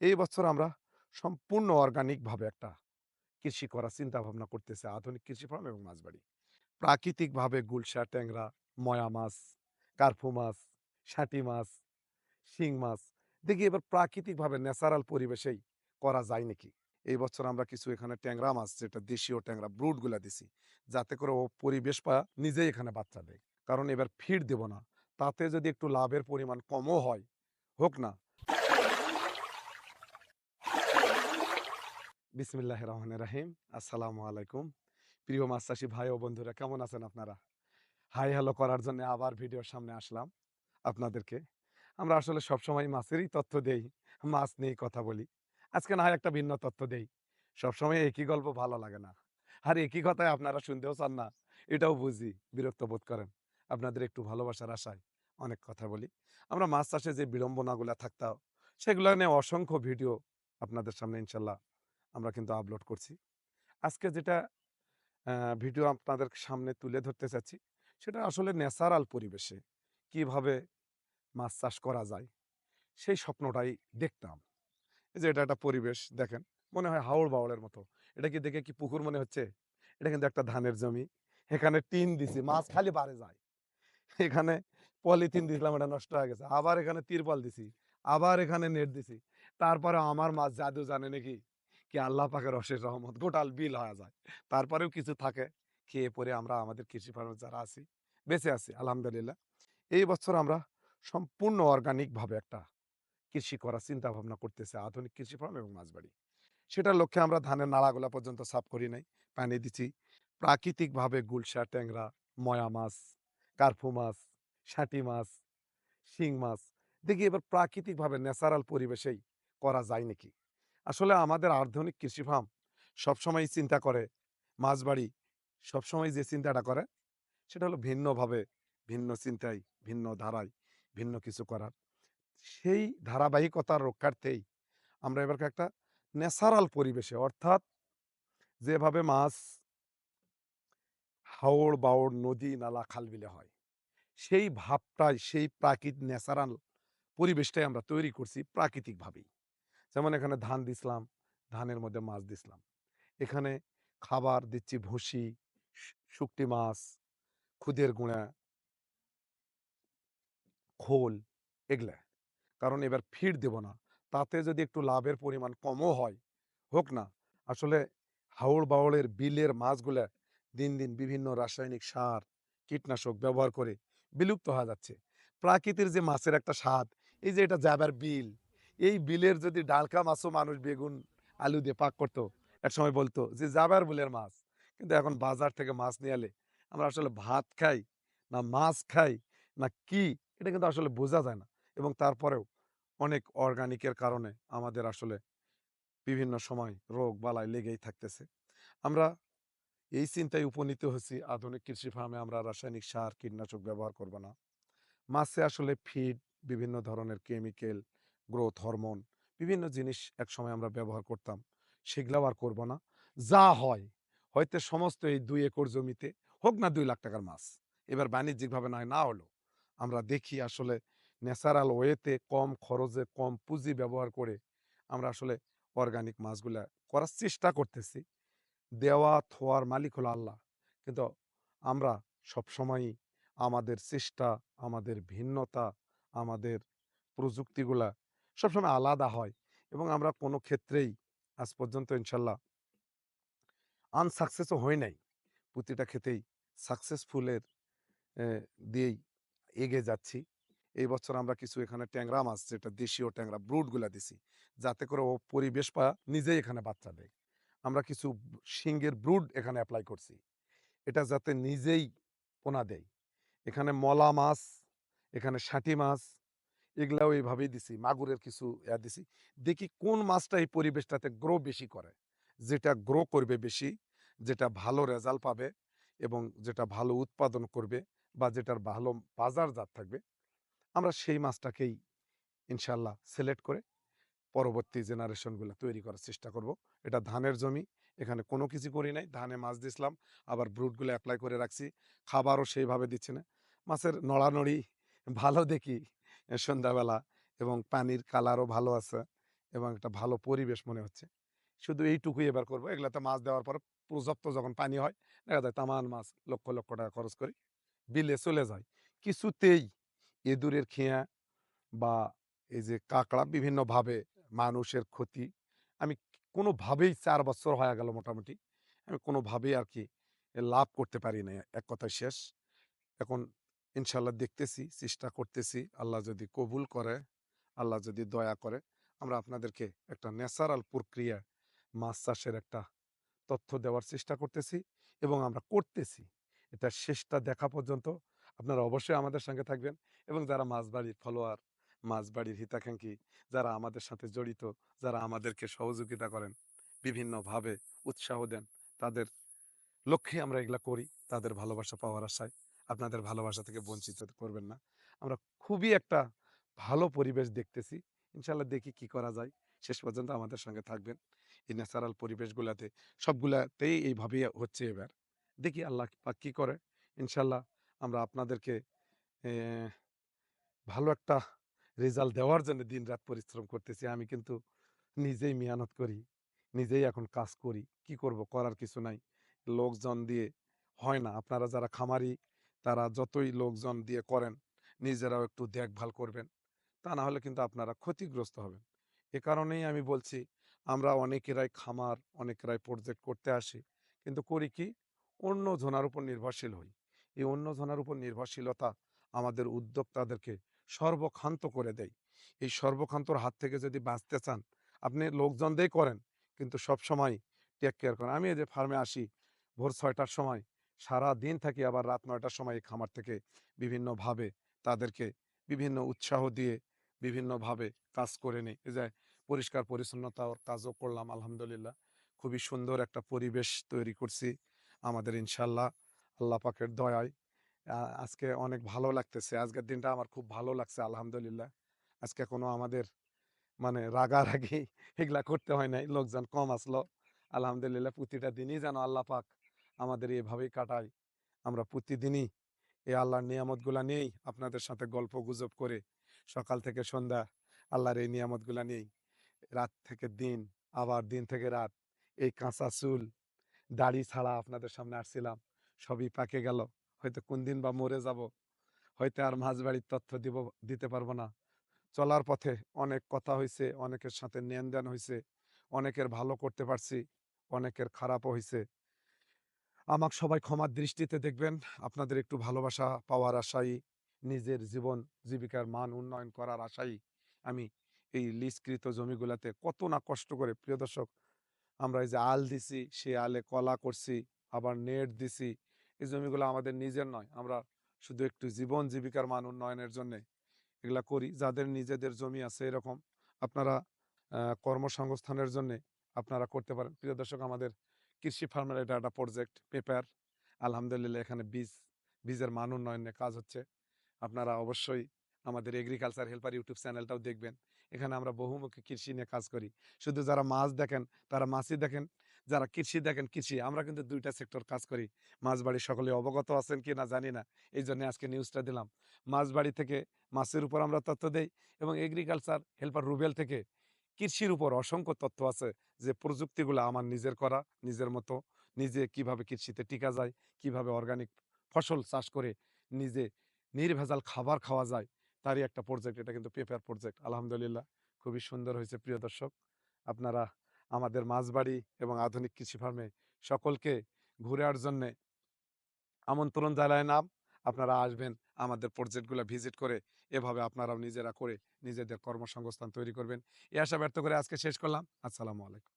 এই বছর আমরা সম্পূর্ণ অর্গানিকভাবে একটা কৃষি করার চিন্তা ভাবনা করতেছি, আধুনিক কৃষি ফার্ম এবং মাছবাড়ি প্রাকৃতিকভাবে গুলশা, ট্যাংরা, ময়া মাছ কার্ফু মাছ শাটি মাছ, শিং মাছ, দেখি এবার প্রাকৃতিকভাবে ন্যাচারাল পরিবেশেই করা যায় নাকি? এই বছর আমরা কিছু এখানে ট্যাংরা মাছ, যেটা দেশীয় ট্যাংরা ব্রুডগুলা দিছি, যাতে করে ও পরিবেশ পা নিজেই এখানে বাচ্চা দেয়। কারণ এবার ফিড দেব না, তাতে যদি একটু লাভের পরিমাণ কমও হয়, হোক না বিসমিল্লাহ রহমান রাহিম। আসসালামু আলাইকুম। প্রিয় চাষি ভাই ও বন্ধুরা, কেমন আছেন আপনারা? হাই হ্যালো করার জন্য আবার ভিডিওর সামনে আসলাম আপনাদেরকে। আমরা আসলে সবসময় মাছেরই তথ্য দেই, মাছ নিয়েই কথা বলি। আজকে না হয় একটা ভিন্ন তথ্য দেই। সবসময় একই গল্প ভালো লাগে না। আর একই কথায় আপনারা শুনতেও চান না, এটাও বুঝি, বিরক্ত বোধ করেন। আপনাদের একটু ভালোবাসার আশায় অনেক কথা বলি। আমরা মাছ চাষে যে বিড়ম্বনাগুলো থাকতাম সেগুলো নিয়ে অসংখ্য ভিডিও আপনাদের সামনে ইনশাল্লাহ আমরা কিন্তু আপলোড করছি। আজকে যেটা ভিডিও আপনাদের সামনে তুলে ধরতে চাচ্ছি, সেটা আসলে ন্যাচারাল পরিবেশে কীভাবে মাছ চাষ করা যায়, সেই স্বপ্নটাই দেখতাম। এই যে এটা একটা পরিবেশ, দেখেন, মনে হয় হাওড় বাওড়ের মতো। এটা কি দেখে কি পুকুর মনে হচ্ছে? এটা কিন্তু একটা ধানের জমি। এখানে টিন দিছি, মাছ খালি বাড়ে যায়। এখানে পলিথিন দিছিলাম, এটা নষ্ট হয়ে গেছে। আবার এখানে তিরপল দিছি, আবার এখানে নেট দিছি। তারপরে আমার মাছ জাদু জানে নাকি? কি আল্লাহ পাকের অশেষ রহমত, গোটাল বিল হয়ে যায়। তারপরেও কিছু থাকে, খেয়ে পরে আমরা আমাদের কৃষি ফার্মে যারা আছি, বেঁচে আছি, আলহামদুলিল্লাহ। এই বছর আমরা সম্পূর্ণ অর্গানিকভাবে একটা কৃষি করার চিন্তা ভাবনা করতেছে, আধুনিক কৃষি ফার্ম এবং মাছবাড়ি সেটার লক্ষ্যে আমরা ধানের নাড়াগুলা পর্যন্ত সাফ করি নাই, পানি দিচ্ছি প্রাকৃতিকভাবে গুলশা, ট্যাংরা, ময়া মাছ কার্ফু মাছ শাটি মাছ, শিং মাছ, দেখি এবার প্রাকৃতিকভাবে ন্যাচারাল পরিবেশেই করা যায় নাকি? আসলে আমাদের আধুনিক কৃষি ফার্ম সবসময় চিন্তা করে মাছবাড়ি সবসময় যে চিন্তাটা করে সেটা হলো ভিন্নভাবে ভিন্ন চিন্তায়, ভিন্ন ধারায়, ভিন্ন কিছু করার। সেই ধারাবাহিকতার রক্ষার্থেই আমরা এবার একটা ন্যাচারাল পরিবেশে অর্থাৎ যেভাবে মাছ হাওড় বাওড় নদী, নালা খালবিলে হয়, সেই ভাবটাই, সেই প্রাকৃতিক ন্যাচারাল পরিবেশটাই আমরা তৈরি করছি প্রাকৃতিকভাবেই। যেমন এখানে ধান দিছিলাম ধানের মধ্যে মাছ দিছিলাম এখানে খাবার দিচ্ছি ভুসি শুকটি মাছ, খুদের গুঁড়া, খোল, এগুলা। কারণ এবার ফিড দেব না। তাতে যদি একটু লাভের পরিমাণ কমও হয়, হোক না। আসলে হাওড় বাওড়ের বিলের মাছগুলা দিন দিন বিভিন্ন রাসায়নিক সার, কীটনাশক ব্যবহার করে বিলুপ্ত হয়ে যাচ্ছে। প্রাকৃতির যে মাছের একটা স্বাদ, এই যে এটা যাবার বিল এই বিলের যদি ডালকা মাছও মানুষ বেগুন, আলু দিয়ে পাক করতো, এক সময় বলতো যে যাবার বিলের মাছ। কিন্তু এখন বাজার থেকে মাছ নিয়ে এলে আমরা আসলে ভাত খাই, না মাছ খাই, না কি, এটা কিন্তু আসলে বোঝা যায় না। এবং তারপরেও অনেক অর্গানিকের কারণে আমাদের আসলে বিভিন্ন সময় রোগ বালাই লেগেই থাকতেছে। আমরা এই চিন্তায় উপনীত হয়েছি, আধুনিক কৃষি ফার্মে আমরা রাসায়নিক সার, কীটনাশক ব্যবহার করব না। মাছে আসলে ফিড বিভিন্ন ধরনের কেমিক্যাল গ্রোথ হরমোন বিভিন্ন জিনিস একসময় আমরা ব্যবহার করতাম, সেগুলাও আর করব না। যা হয়, হয়তো সমস্ত এই দুই একর জমিতে, হোক না দুই লাখ টাকার মাছ, এবার বাণিজ্যিকভাবে নয়, না হলো আমরা দেখি আসলে ন্যাচারাল ওয়েতে কম খরচে, কম পুঁজি ব্যবহার করে আমরা আসলে অর্গানিক মাছগুলা করার চেষ্টা করতেছি। দেওয়া, থোয়ার মালিক হলো আল্লাহ। কিন্তু আমরা সবসময়ই আমাদের চেষ্টা, আমাদের ভিন্নতা, আমাদের প্রযুক্তিগুলা সবসময় আলাদা হয় এবং আমরা কোনো ক্ষেত্রেই আজ পর্যন্ত ইনশাল্লাহ আনসাকসেসও হয় নাই। প্রতিটা ক্ষেত্রেই সাকসেসফুলের দিয়েই এগিয়ে যাচ্ছি। এই বছর আমরা কিছু এখানে ট্যাংরা মাছ, যেটা দেশীয় ট্যাংরা ব্রুডগুলা দিছি, যাতে করে ও পরিবেশ পা নিজেই এখানে বাচ্চা দেয়। আমরা কিছু শিঙ্গের ব্রুড এখানে অ্যাপ্লাই করছি। এটা যাতে নিজেই পোনা দেয়। এখানে মলা মাছ, এখানে ষাটি মাছ এগুলাও এইভাবেই দিছি। মাগুরের কিছু ইয়া দিছি। দেখি কোন মাছটা এই পরিবেশটাতে গ্রো বেশি করে। যেটা গ্রো করবে বেশি, যেটা ভালো রেজাল্ট পাবে এবং যেটা ভালো উৎপাদন করবে বা যেটার ভালো বাজারজাত থাকবে, আমরা সেই মাছটাকেই ইনশাল্লাহ সিলেক্ট করে পরবর্তী জেনারেশনগুলো তৈরি করার চেষ্টা করব। এটা ধানের জমি, এখানে কোনো কিছু করি নাই। ধানে মাছ দিছিলাম, আবার ব্রুটগুলো অ্যাপ্লাই করে রাখছি। খাবারও সেইভাবে দিচ্ছি না। মাছের নড়ানড়ি ভালো দেখি। সন্ধ্যাবেলা এবং পানির কালারও ভালো আছে এবং একটা ভালো পরিবেশ মনে হচ্ছে। শুধু এইটুকুই এবার করব। এগুলাতে মাছ দেওয়ার পর পর্যাপ্ত যখন পানি হয়, দেখা যায় তামান মাছ লক্ষ লক্ষ টাকা খরচ করি, বিলে চলে যায়। কিছুতেই এদুরের খেয়া বা এই যে কাঁকড়া বিভিন্নভাবে মানুষের ক্ষতি, আমি কোনোভাবেই চার বছর হয়ে গেল মোটামুটি, আমি কোনোভাবেই আর কি লাভ করতে পারি না এক কথায় শেষ। এখন ইনশাল্লাহ দেখতেছি, চেষ্টা করতেছি। আল্লাহ যদি কবুল করে, আল্লাহ যদি দয়া করে, আমরা আপনাদেরকে একটা ন্যাচারাল প্রক্রিয়া, মাছ চাষের একটা তথ্য দেওয়ার চেষ্টা করতেছি এবং আমরা করতেছি। এটা শেষটা দেখা পর্যন্ত আপনারা অবশ্যই আমাদের সঙ্গে থাকবেন এবং যারা মাছবাড়ির ফলোয়ার মাছবাড়ির হিতাকাঙ্ক্ষী, যারা আমাদের সাথে জড়িত, যারা আমাদেরকে সহযোগিতা করেন, বিভিন্নভাবে উৎসাহ দেন, তাদের লক্ষ্যে আমরা এগুলা করি, তাদের ভালোবাসা পাওয়ার আশায়। আপনাদের ভালোবাসা থেকে বঞ্চিত করবেন না। আমরা খুবই একটা ভালো পরিবেশ দেখতেছি। ইনশাল্লাহ দেখি কি করা যায়। শেষ পর্যন্ত আমাদের সঙ্গে থাকবেন। এই ন্যাচারাল পরিবেশগুলাতে, সবগুলাতেই এইভাবেই হচ্ছে এবার। দেখি আল্লাহ পাক কি করে। ইনশাল্লাহ আমরা আপনাদেরকে ভালো একটা রেজাল্ট দেওয়ার জন্য দিনরাত পরিশ্রম করতেছি। আমি কিন্তু নিজেই মেহনত করি, নিজেই এখন কাজ করি। কি করব? করার কিছু নাই। লোকজন দিয়ে হয় না। আপনারা যারা খামারি তারা যতই লোকজন দিয়ে করেন, নিজেরাও একটু দেখভাল করবেন। তা না হলে কিন্তু আপনারা ক্ষতিগ্রস্ত হবেন। এ কারণেই আমি বলছি, আমরা অনেকেরাই খামার, অনেকেরাই প্রজেক্ট করতে আসি। কিন্তু করি কি? অন্য জনার উপর নির্ভরশীল হই। এই অন্য জনার উপর নির্ভরশীলতা আমাদের উদ্যোক্তাদেরকে সর্বক্ষান্ত করে দেয়। এই সর্বক্ষান্তর হাত থেকে যদি বাঁচতে চান, আপনি লোকজন দিয়ে করেন, কিন্তু সব সময় টেক কেয়ার করেন। আমি এই যে ফার্মে আসি, ভোর ছয়টার সময় সারা দিন থাকি আবার রাত নয়টার সময় এই খামার থেকে বিভিন্নভাবে তাদেরকে বিভিন্ন উৎসাহ দিয়ে বিভিন্নভাবে কাজ করে নিই। যে পরিষ্কার পরিচ্ছন্নতার কাজও করলাম, আলহামদুলিল্লাহ। খুবই সুন্দর একটা পরিবেশ তৈরি করছি আমাদের ইনশাল্লাহ। আল্লাহ পাকের দয়ায়। আজকে অনেক ভালো লাগতেছে। আজকের দিনটা আমার খুব ভালো লাগছে, আলহামদুলিল্লাহ। আজকে কোনো আমাদের মানে রাগারাগি এগুলা করতে হয় নাই। লোকজন কম আসলো। আলহামদুলিল্লাহ, প্রতিটা দিনই যেন আল্লাহ পাক আমাদের এভাবেই কাটাই। আমরা প্রতিদিনই এই আল্লাহর নিয়ামতগুলা নিয়েই আপনাদের সাথে গল্প গুজব করে সকাল থেকে সন্ধ্যা আল্লাহর এই নিয়ামতগুলা নিয়েই রাত থেকে দিন, আবার দিন থেকে রাত এই কাঁচা চুল, দাড়ি ছাড়া আপনাদের সামনে আসছিলাম, সবই পাকে গেল। হয়তো কোন দিন বা মরে যাব, হয়তো আর মাছ বাড়ির তথ্য দিব, দিতে পারব না। চলার পথে অনেক কথা হয়েছে অনেকের সাথে লেনদেন হয়েছে অনেকের ভালো করতে পারছি, অনেকের খারাপও হয়েছে আমাকে সবাই ক্ষমার দৃষ্টিতে দেখবেন। আপনাদের একটু ভালোবাসা পাওয়ার আশাই, নিজের জীবন জীবিকার মান উন্নয়ন করার আশাই আমি এই লিজকৃত জমিগুলাতে কত না কষ্ট করে, প্রিয় দর্শক, আমরা এই যে আল দিছি সে আলে কলা করছি, আবার নেট দিছি, এই জমিগুলো আমাদের নিজের নয়। আমরা শুধু একটু জীবন জীবিকার মান উন্নয়নের জন্য এগুলা করি। যাদের নিজেদের জমি আছে এরকম, আপনারা কর্মসংস্থানের জন্য আপনারা করতে পারেন। প্রিয় দর্শক, আমাদের কৃষি ফার্মের এটা একটা প্রজেক্ট পেপার আলহামদুলিল্লাহ এখানে বীজ, বীজের মান উন্নয়নে কাজ হচ্ছে। আপনারা অবশ্যই আমাদের এগ্রিকালচার হেল্পার ইউটিউব চ্যানেলটাও দেখবেন। এখানে আমরা বহুমুখী কৃষি নিয়ে কাজ করি। শুধু যারা মাছ দেখেন, তারা মাছই দেখেন, যারা কৃষি দেখেন, কৃষি। আমরা কিন্তু দুইটা সেক্টর কাজ করি। মাছ বাড়ি সকলে অবগত আছেন কি না জানি না। এই জন্য আজকে নিউজটা দিলাম। মাছ বাড়ি থেকে মাছের উপর আমরা তথ্য দেই এবং এগ্রিকালচার হেল্পার রুবেল থেকে কৃষির উপর অসংখ্য তথ্য আছে যে, প্রযুক্তিগুলো আমার নিজের করা, নিজের মতো। নিজে কীভাবে কৃষিতে টিকা যায়, কীভাবে অর্গানিক ফসল চাষ করে নিজে নির্ভেজাল খাবার খাওয়া যায়, তারই একটা প্রজেক্ট এটা কিন্তু পেপার প্রজেক্ট আলহামদুলিল্লাহ। খুবই সুন্দর হয়েছে, প্রিয় দর্শক। আপনারা আমাদের মাছবাড়ি এবং আধুনিক কৃষি ফার্মে সকলকে ঘুরে জন্যে আমন্ত্রণ জানায় নাম আপনারা আসবেন, আমাদের প্রজেক্টগুলো ভিজিট করে এভাবে আপনারাও নিজেরা করে নিজেদের কর্মসংস্থান তৈরি করবেন। এ আশা ব্যর্থ করে আজকে শেষ করলাম। আসসালামু আলাইকুম।